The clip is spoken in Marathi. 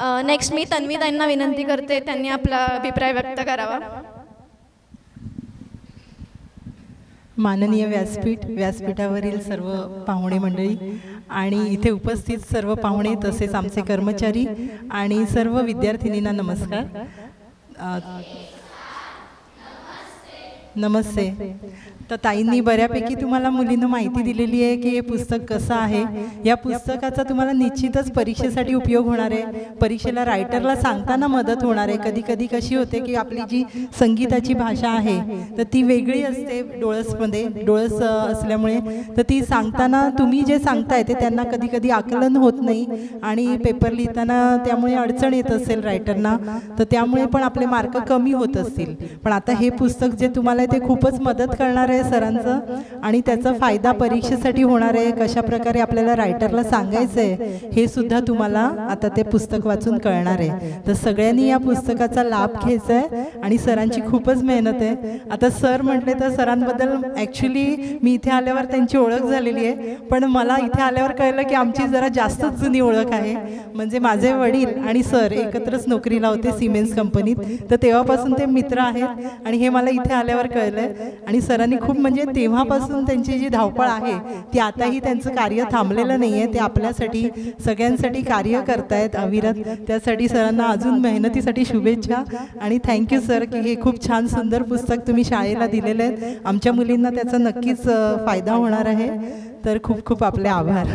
नेक्स्ट मी तन्वी ताईंना विनंती करते त्यांनी आपला अभिप्राय व्यक्त करावा. माननीय व्यासपीठ व्यासपीठावरील सर्व पाहुणे मंडळी आणि इथे उपस्थित सर्व पाहुणे तसेच आमचे कर्मचारी आणि सर्व विद्यार्थिनींना नमस्कार. नमस्ते. तर ताईंनी बऱ्यापैकी तुम्हाला मुलींना माहिती दिलेली आहे की हे पुस्तक कसं आहे? या पुस्तकाचा तुम्हाला निश्चितच परीक्षेसाठी उपयोग होणार आहे. परीक्षेला रायटरला सांगताना मदत होणार आहे. कधी कधी कशी होते की आपली जी संगीताची भाषा आहे तर ती वेगळी असते डोळसमध्ये. डोळस असल्यामुळे तर ती सांगताना तुम्ही जे सांगताय ते त्यांना कधी कधी आकलन होत नाही. आणि पेपर लिहिताना त्यामुळे अडचण येत असेल रायटरना तर त्यामुळे पण आपले मार्क कमी होत असतील पण आता हे पुस्तक जे तुम्हाला आहे ते खूपच मदत करणार आहे सरांचं आणि त्याचा फायदा परीक्षेसाठी होणार आहे कशा प्रकारे आपल्याला रायटरला सांगायचं आहे हे सुद्धा तुम्हाला आता ते पुस्तक वाचून कळणार आहे. तर सगळ्यांनी या पुस्तकाचा लाभ घ्यायचा आहे आणि सरांची खूपच मेहनत आहे. आता सर म्हटले तर सरांबद्दल ॲक्च्युली मी इथे आल्यावर त्यांची ओळख झालेली आहे पण मला इथे आल्यावर कळलं की आमची जरा जास्तच जुनी ओळख आहे. म्हणजे माझे वडील आणि सर एकत्रच नोकरीला होते सिमेंट्स कंपनीत तर तेव्हापासून ते मित्र आहेत आणि हे मला इथे आल्यावर कळलं. आणि सरांनी खूप म्हणजे तेव्हापासून त्यांची जी धावपळ आहे ती आताही त्यांचं कार्य थांबलेलं नाही आहे ते आपल्यासाठी सगळ्यांसाठी कार्य करतायत. अविरत त्यासाठी सरांना अजून मेहनतीसाठी शुभेच्छा. आणि थँक्यू सर की हे खूप छान सुंदर पुस्तक तुम्ही शाळेला दिलेलं आहे आमच्या मुलींना त्याचा नक्कीच फायदा होणार आहे. तर खूप खूप आपले आभार.